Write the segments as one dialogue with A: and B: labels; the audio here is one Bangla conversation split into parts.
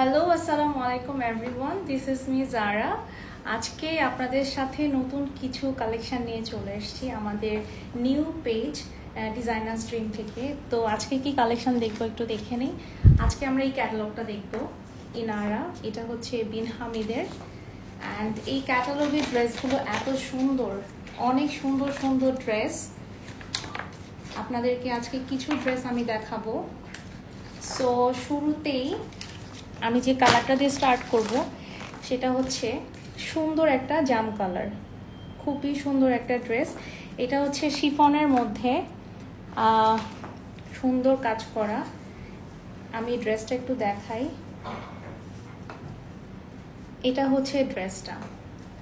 A: হ্যালো আসসালামু আলাইকুম everyone this is me Zara আজকে আপনাদের সাথে নতুন কিছু কালেকশন নিয়ে চলে এসেছি, আমাদের নিউ পেজ ডিজাইনার স্ট্রিম থেকে। তো আজকে কি কালেকশন দেখব একটু দেখে নিই। আজকে আমরা এই ক্যাটালগটা দেখব ইনারা এটা হচ্ছে বিন হামিদের। অ্যান্ড এই ক্যাটালগের ড্রেসগুলো এত সুন্দর, অনেক সুন্দর সুন্দর ড্রেস আপনাদেরকে আজকে কিছু ড্রেস আমি দেখাবো। সো শুরুতেই আমি যে কালারটা দিয়ে স্টার্ট করব, সেটা হচ্ছে সুন্দর একটা জাম কালার। খুবই সুন্দর একটা ড্রেস। এটা হচ্ছে শিফনের মধ্যে সুন্দর কাজ করা। আমি ড্রেসটা একটু দেখাই। এটা হচ্ছে ড্রেসটা।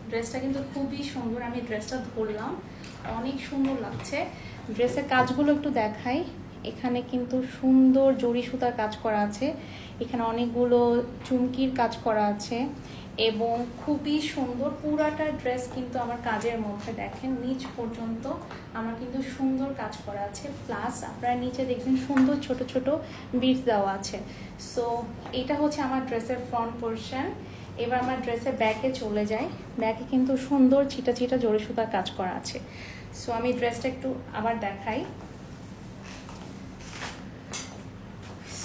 A: ড্রেসটা কিন্তু খুবই সুন্দর। আমি ড্রেসটা ধরলাম। অনেক সুন্দর লাগছে। ড্রেসের কাজগুলো একটু দেখাই। এখানে কিন্তু সুন্দর জড়ি সুতার কাজ করা আছে। এখানে অনেকগুলো চুমকির কাজ করা আছে এবং খুবই সুন্দর পুরাটা ড্রেস কিন্তু আমার কাজের মধ্যে দেখেন, নিচ পর্যন্ত আমার কিন্তু সুন্দর কাজ করা আছে। প্লাস আপনারা নিচে দেখবেন সুন্দর ছোট ছোট বিট দেওয়া আছে। সো এটা হচ্ছে আমার ড্রেসের ফ্রন্ট পোর্শন এবার আমার ড্রেসের ব্যাকে চলে যাই। ব্যাকে কিন্তু সুন্দর ছিটা ছিটা জড়ি সুতার কাজ করা আছে। সো আমি ড্রেসটা একটু আবার দেখাই।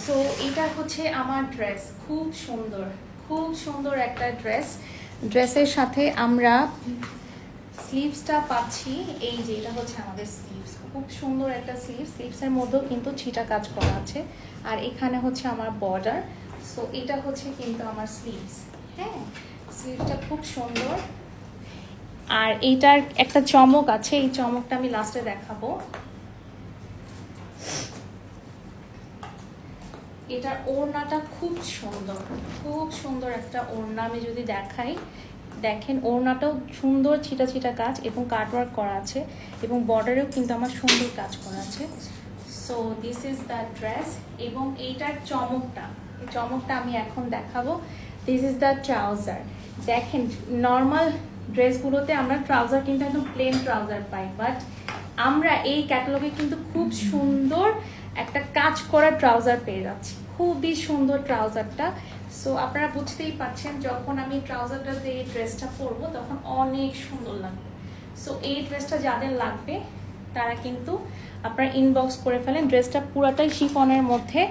A: সো এটা হচ্ছে আমার ড্রেস খুব সুন্দর খুব সুন্দর একটা ড্রেস ড্রেসের সাথে আমরা স্লিভসটা পাচ্ছি। এই যে, এটা হচ্ছে আমাদের স্লিভস খুব সুন্দর একটা স্লিভ স্লিভসের মধ্যেও কিন্তু ছিটা কাজ করা আছে। আর এখানে হচ্ছে আমার বর্ডার সো এটা হচ্ছে কিন্তু আমার স্লিভস হ্যাঁ স্লিভসটা খুব সুন্দর। আর এইটার একটা চমক আছে। এই চমকটা আমি লাস্টে দেখাবো। এটার ওড়নাটা খুব সুন্দর খুব সুন্দর একটা ওড়না আমি যদি দেখাই। দেখেন, ওড়নাটাও সুন্দর ছিটা ছিটা কাজ এবং কাটওয়ার্ক করা আছে এবং বর্ডারেও কিন্তু আমার সুন্দর কাজ করা আছে। So this is the dress এবং এইটার চমকটা চমকটা আমি এখন দেখাবো। দিস ইজ দ্য ট্রাউজার দেখেন নর্মাল ড্রেসগুলোতে আমরা ট্রাউজার কিন্তু একদম প্লেন ট্রাউজার পাই বাট আমরা এই ক্যাটালগে কিন্তু খুব সুন্দর একটা কাজ করা ট্রাউজার পেয়ে যাচ্ছি। খুবই সুন্দর ট্রাউজারটা সো আপনারা বুঝতেই পারছেন, যখন আমি ট্রাউজারটা দিয়ে এই ড্রেসটা পরবো, তখন অনেক সুন্দর লাগবে। সো এই ড্রেসটা যাদের লাগবে, তারা কিন্তু আপনারা ইনবক্স করে ফেলেন। ড্রেসটা পুরাটাই শিফনের মধ্যে।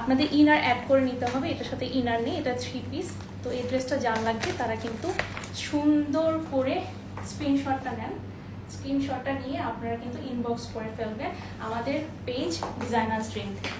A: আপনাদের ইনার অ্যাড করে নিতে হবে। এটার সাথে ইনার নেই, এটা থ্রি পিস তো এই ড্রেসটা যার লাগবে, তারা কিন্তু সুন্দর করে স্ক্রিনশটটা নেন। স্ক্রিনশটটা নিয়ে আপনারা কিন্তু ইনবক্স করে ফেলবেন আমাদের পেজ ডিজাইনার স্ট্রিম থেকে।